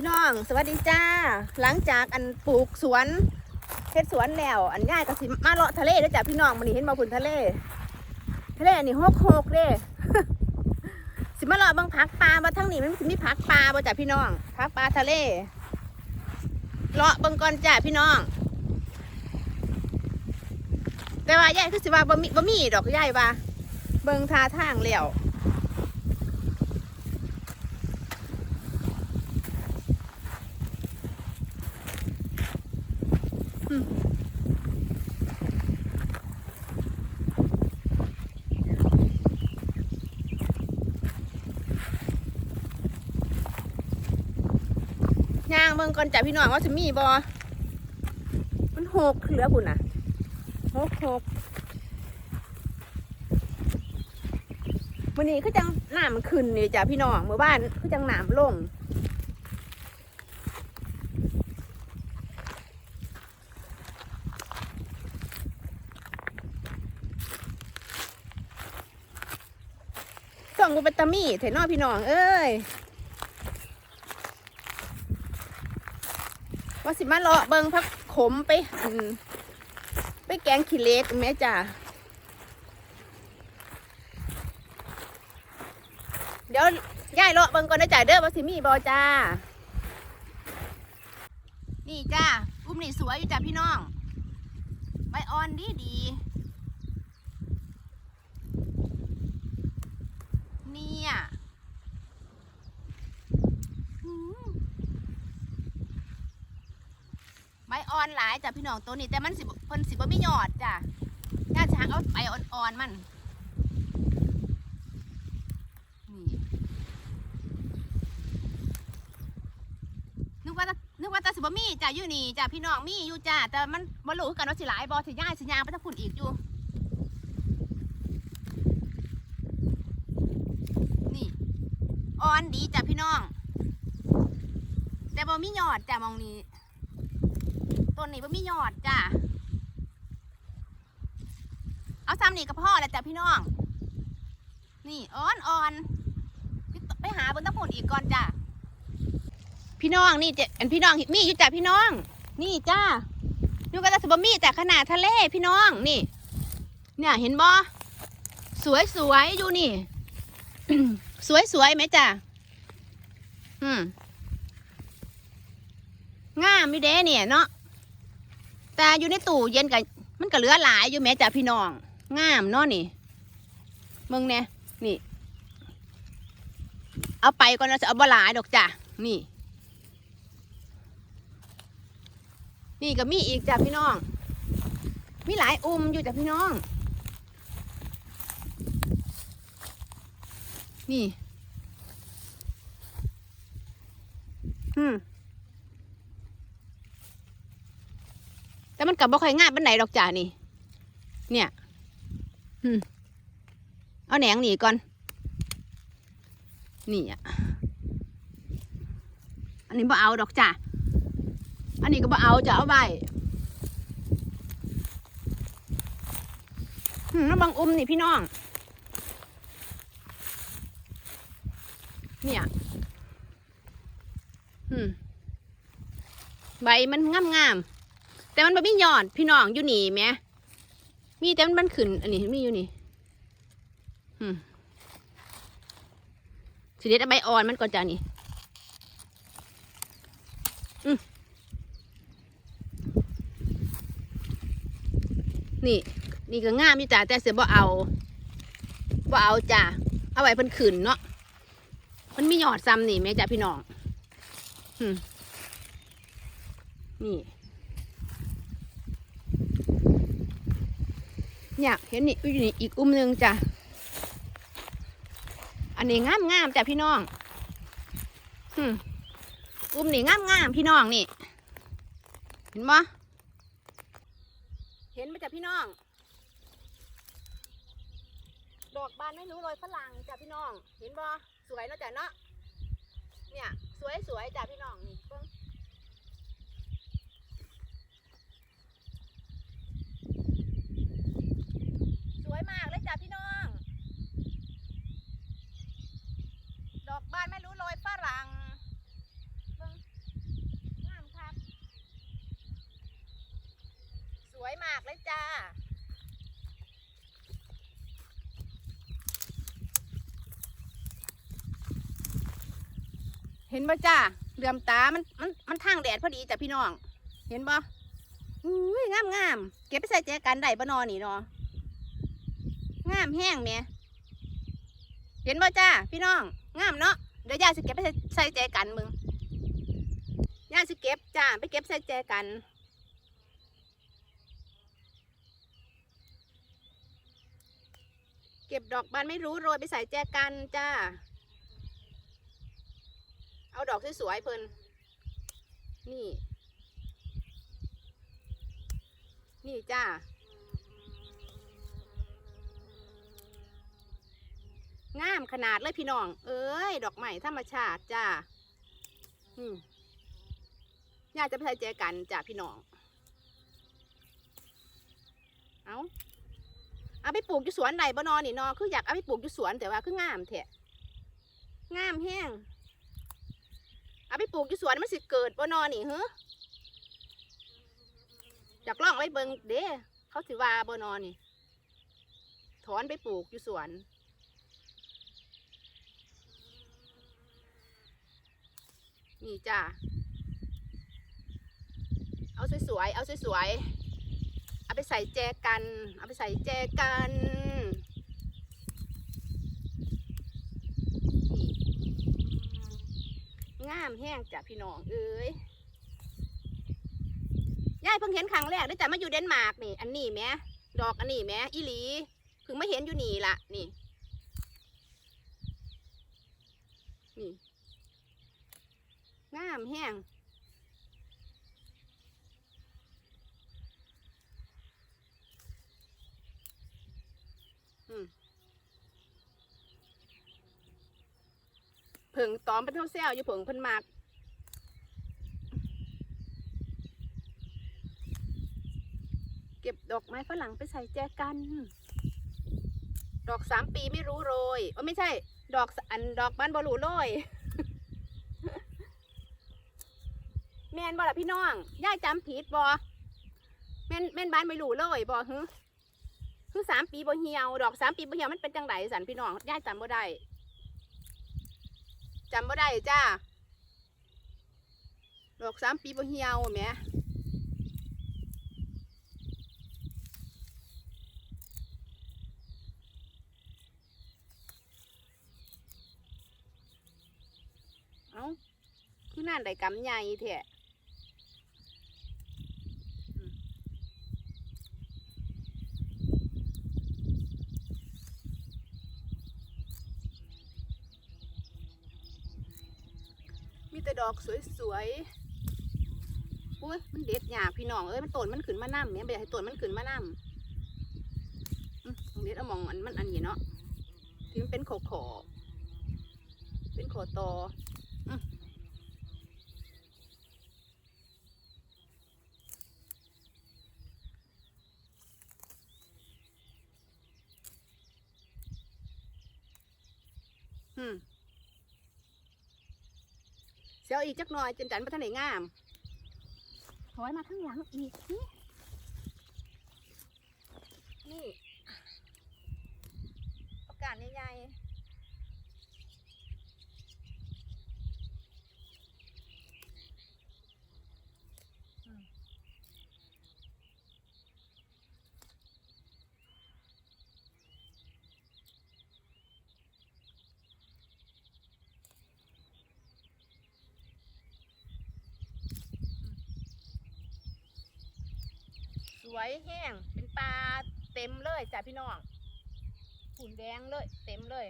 พี่น้องสวัสดีจ้า หลังจากอันปลูกสวนเฮ็ดสวนแล้วอันย่ายก็สิมาเลาะทะเลด้อจ้ะพี่น้องมื้อนี้เห็นบ่พุ่นทะเล ทะเลนี่โฮกโฮกเด้สิมาเลาะบิ่งผักปลาบ่ทั้งนี้มันสิมีผักปลาบ่จ้ะพี่น้องผักปลาทะเลเลาะบิ่งก่อนจ้ะพี่น้อง แต่ว่ายายคือสิว่าบ่มีบ่มีดอกยายว่าเบิ่งท่าทางแล้ว ก่อนจ้ะพี่น้องว่าจะมีบ่มันหกเหลือพุ่นน่ะหกหกวันนี้คือจังน้ำมันขึ้นนี่จ้ะพี่น้องเมื่อบ้านคือจังน้ำลงส่องกูเป็นตามี่เถอะน้อพี่น้องเอ้ย ว่า สิมาเลาะเบิงพักขมไปหั่นไปแกงขี้เล็กแม่จ้าเดี๋ยวย่ายเลาะเบิงก่อนนะจ้าเด้อว่าสิมีบอจ้า นี่จ้าอุ้มนี่สวยอยู่จ้าพี่น้อง ใบอ่อนดีดีเนี่ยอืม ใบอ่อนหลายจ้ะพี่น้องตัวนี้แต่มันสิบเพิ่นสิบ่มียอดจ้ะย่าช้างเอาใบอ่อนๆมันนี่นึกว่านึกว่าจะสิบ่มีจ้ะอยู่นี่จ้ะพี่น้องมีอยู่จ้ะแต่มันบ่รู้คือกันว่าสิหลายบ่สิย่ายสิยางไปถ้าฝุ่นอีกอยู่นี่อ่อนดีจ้ะพี่น้อง แต่บ่มียอดจ้ะมองนี้ ต้นนี้บ่ามียอดจ้ะ เอาซ้ำนี่กับพ่อแล้วจ้ะพี่น้อง นี่อ่อนอ่อนไปหาบนตะพูนอีกก่อนจ้ะ พี่น้องนี่เจอันพี่น้องมีอยู่จ้ะพี่น้อง นี่จ้าดูกันจะสบมีจ้ะขนาดทะเลพี่น้องนี่ เนี่ยเห็นบ่สวยสวยๆอยู่นี่ สวยสวยไหมจ้ะอืมงามมีเด้เนี่ยเนาะ แต่อยู่ในตู้เย็นกับมันก็เหลือหลายอยู่แม่จ้ะพี่น้องงามเนาะนี่เมืองเนี่ยนี่ เอาไปก่อนเราจะเอาบ่หลายดอกจ้ะนี่ นี่ก็มีอีกจ้ะพี่น้อง มีหลายอุ้มอยู่จ้ะพี่น้อง นี่ อืม แต่มัน กับบ่ค่อยง่ายปานไหนดอกจ้านี่ เนี่ยอืมเอาแหนงหนีก่อน นี่อะ อันนี้บ่เอาดอกจ้าอันนี้ก็บ่เอาจะเอาใบอืมแล้วบางอุ้มนี่พี่น้อง เนี่ยอืมใบมันงามงามๆ แต่มันบ่มียอดพี่น้องอยู่นี่แหม่มีแต่มันมันขึ้นอันนี้มีอยู่นี่สิเด็ดใบอ่อนมันก่อนจ้านี่นี่ นี่ก็ง่ามอยู่จ้าแต่เสือบ่เอาบ่เอาจ้าเอาไว้เพิ่นขึ้นเนาะมันมียอดซ้ำนี่แม่จ้าพี่น้องนี่ อืมนี่เนี่ยเห็นนี่อยู่นี่อีกอุ้มหนึ่งจ้ะ อันนี้งามงามจ้ะพี่น้องอืมอุ้มนี่งามงามพี่น้องนี่ เห็นปะเห็นไหมจ้ะพี่น้อง ดอกบานไม่รู้โรยฝรั่งจ้ะพี่น้อง เห็นปะสวยเนาะจ้ะเนาะ เนี่ย สวยสวยจ้ะพี่น้องนี่เบิ่ง มากเลยจ้ะพี่น้อง ดอกบานไม่รู้ลอยฝรั่งเงงามครับ สวยมากเลยจ้าเห็นบ่จ้าเหลื่อมตา มัน มัน มันทางแดดพอดีจ้ะพี่น้อง เห็นป่อุ้ยงามงาม เก็บไปใส่แจกันได้บ่นอนนี่เนาะามแห้งแม่เห็นบ่จ้าพี่น้องงามเนาะเดี๋ยวย่าสิเก็บไปใส่ใส่แจกันมึงย่าสิเก็บจ้าไปเก็บใส่แจกันเก็บดอกบานไม่รู้โรยไปใส่แจกันจ้า เอาดอกสวยๆเพิ่น นี่ นี่จ้า งามขนาดเลยพี่น้อง เอ้ย ดอกไม้ธรรมชาติจ้าอืมย่าจะไปใส่แจกันจ้าพี่น้อง เอาเอาไปปลูกอยู่สวนใดบ่นอนนี่นอคืออยากเอาไปปลูกอยู่สวนแต่ว่าคืองามแท้งามแห้งเอาไปปลูกอยู่สวนมันสิเกิดบ่นอนนี่เฮ้อยากล่องไว้เบิงเด้เขาสิว่าบ่นอนนี่ ถอนไปปลูกอยู่สวน นี่จ้าเอาสวยๆ เอาสวยๆ เอาไปใส่แจกัน เอาไปใส่แจกันนี่งามแห้งจ้ะพี่น้องเอ้ยยายเพิ่งเห็นครั้งแรกได้จ้ะมาอยู่เดนมาร์กนี่ อันนี้แหม่ดอกอันนี้แหม่อีหลีเพิ่งมาเห็นอยู่นี่ละนี่ งามแห้งอืมเผิงตอมเป็นเท่าแซวอยู่เผิงเพิ่นมากเก็บดอกไม้ฝรั่งไปใส่แจกัน ดอกสามปีไม่รู้โรยเออไม่ใช่ ดอกอันดอกบ้านบอลูโรย แม่นบ่ล่ะพี่น้องย่ายจำผิดบ่แม่นแม่นบ้านไม่รู้เลยบ่ฮึคือสามปีบ่เหี่ยว ดอกสามปีบ่เหี่ยวมันเป็นจังไดสันพี่น้องย่ายจำบ่ได้จำบ่ได้จ้าดอกสามปีบ่เหี่ยวแหมเอ้าคือนั่นได้กำใหญ่แท้ มีแต่ดอกสวยๆอุ้ยมันเด็ดยาพี่น้องเอ้ยมันต้นมันขึ้นมาน้ำเนี่ยไม่อยากให้ต้นมันขึ้นมาน้ำอืมตรงนี้เอามองอันมันอันนี้เนาะที่มันเป็นโขโขเป็นโขโตอม เสียวอีกจักหน่อยจนจันพัฒนางามถอยมาข้างหลังอีกนี่นี่โอกาสใหญ่ๆอืมส วยแห้งเป็นปลาเต็มเลยจ้ะพี่น้องหุ่นแดงเลย เต็มเลย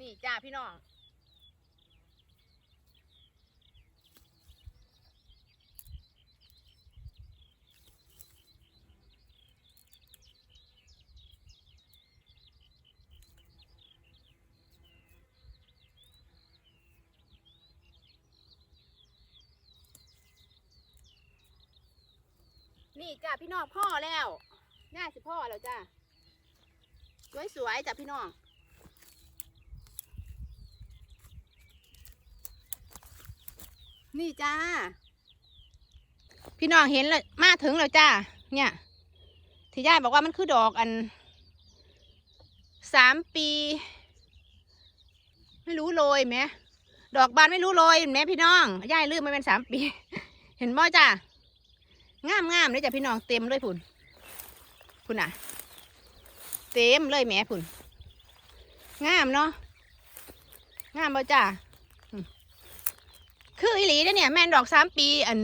นี่จ้าพี่น้อง นี่จ้ะพี่น้องพ่อแล้วน่าสิพ่อแล้วจ้ะสวยๆจ้ะพี่น้องนี่จ้า พี่น้องเห็นแล้วมาถึงแล้วจ้า เนี่ย ที่ย่าบอกว่ามันคือดอกอันสามปี ไม่รู้โรยไหมดอกบานไม่รู้โรยไหมพี่น้องย่ายลืมมาเป็นสามปี เห็นบ่จ้า งามงามเลยจ้ะพี่น้องเต็มเลยพุ่นพุ่นอะ เต็มเลยแม่พุ่นงามเนาะงามบ่จ้าคืออีหลีเด้อเนี่ยแมนดอกสามปีอัน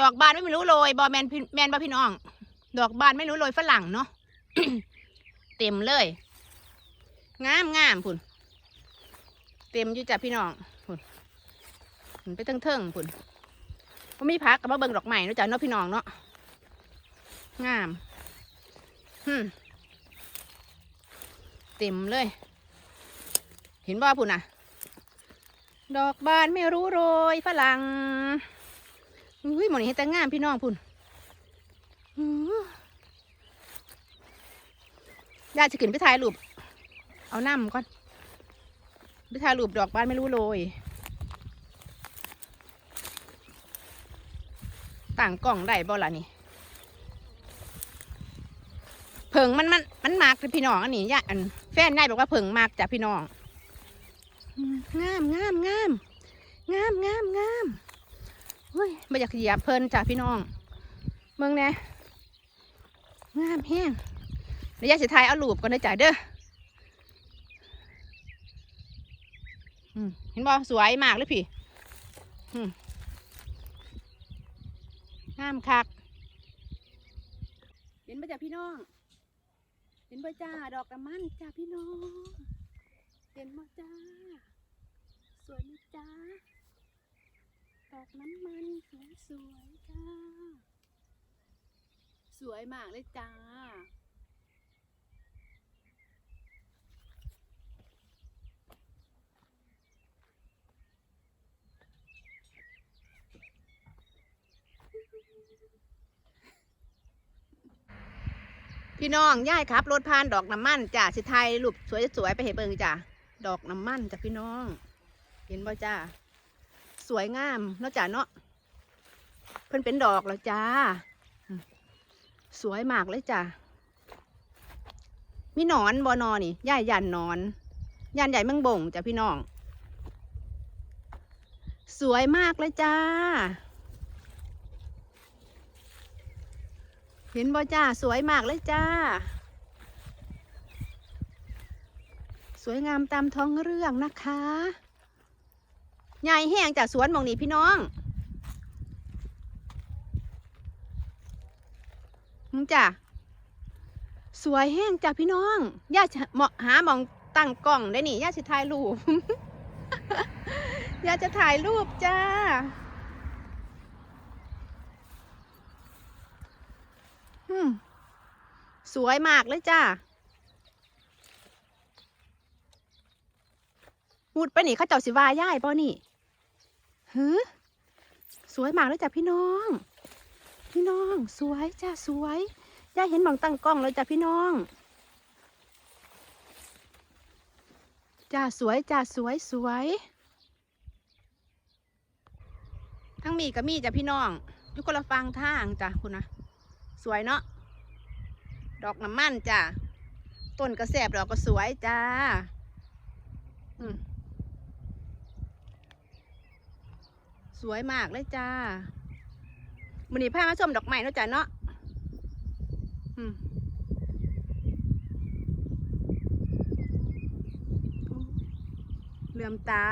ดอกบานไม่รู้โรยบอแมนพี่แมนบอพี่น้อง ดอกบานไม่รู้โรยฝรั่งเนาะเต็มเลย งามงามพุ่น เต็มอยู่จ้ะพี่น้องพุ่นพุ่นไปเทิงๆพุ่น ว่ามีพักกับมาเบิ่งดอกใหม่นะจ้ะเนาะพี่น้องเนาะงามฮึเต็มเลย เห็นบ่พุ่นอะ ดอกบานไม่รู้โรยฝรั่งอุ้ยหมดนี้เห็นแต่งามพี่น้องพุ่นอื้อยาจะขึ้นไปถ่ายรูปเอาน้ำก่อนไปถ่ายรูปดอกบานไม่รู้โรย ต่างกล่องได้บ่ล่ะนี่เผิงมันมันมันมากเลยพี่น้องอันนี้ย่าอันแฟนยายบอกว่าเผิงมากจ้ะพี่น้องงามงามงามงามงามงามเฮ้ยไม่อยากเหยียบเพลินจ้ะพี่น้องเมืองเนี่ยงามแห้งระยะสุดท้ายเอาลูบก่อนนะจ้ะเด้อเห็นบ่สวยมากเลยพี่อืม งามคัก เห็นบ่จ้าพี่น้อง เห็นบ่จ้าดอกกระมันจ้าพี่น้อง เห็นบ่จ้า สวยไหมจ้า ดอกน้ำมันสวยสวยจ้า สวยมากเลยจ้า พี่น้องย่ายครับ รถพานดอกน้ำมันจ้าสิไทยรูปสวยๆไปเห็นเบิงจ้าดอกน้ำมันจ้ะพี่น้อง เห็นบ่จ้าสวยงามเนาะจ้าเนาะเพิ่นเป็นดอกแล้วจ้า สวยมากเลยจ้ามีหนอนบ่นอนี่ย่ายยันนอนยันใหญ่เมืองบ่งจ้ะพี่น้อง สวยมากเลยจ้า เห็นบ่จ้า สวยมากเลยจ้า สวยงามตามท้องเรื่องนะคะใหญ่แห้งจากสวนมองนี้พี่น้องมึงจ้ะสวยแห้งจากพี่น้องย่าจะเหมาะหามองตั้งกล้องได้นี่ย่าจะถ่ายรูปย่าจะถ่ายรูปจ้า อืม สวยมากเลยจ้ามุดไปนี่เข้าเจ้าสิวาย่ายป่นี่หือสวยมากเลยจ้ะพี่น้อง พี่น้อง สวยจ้าสวยย่าเห็นหมองตั้งกล้องเลยจ้ะพี่น้องจ้าสวยจ้าสวยสวย ทั้งมีกับมีจ้ะพี่น้องอยู่คนละฟังทางจ้ะคุณนะ สวยเนาะดอกน้ำมันจ้ะต้นกระแสบดอกก็สวยจ้าสวยมากเลยจ้ามันนี้พามาชมดอกไม้เนาะจ้ะเนาะเหลื่อมตา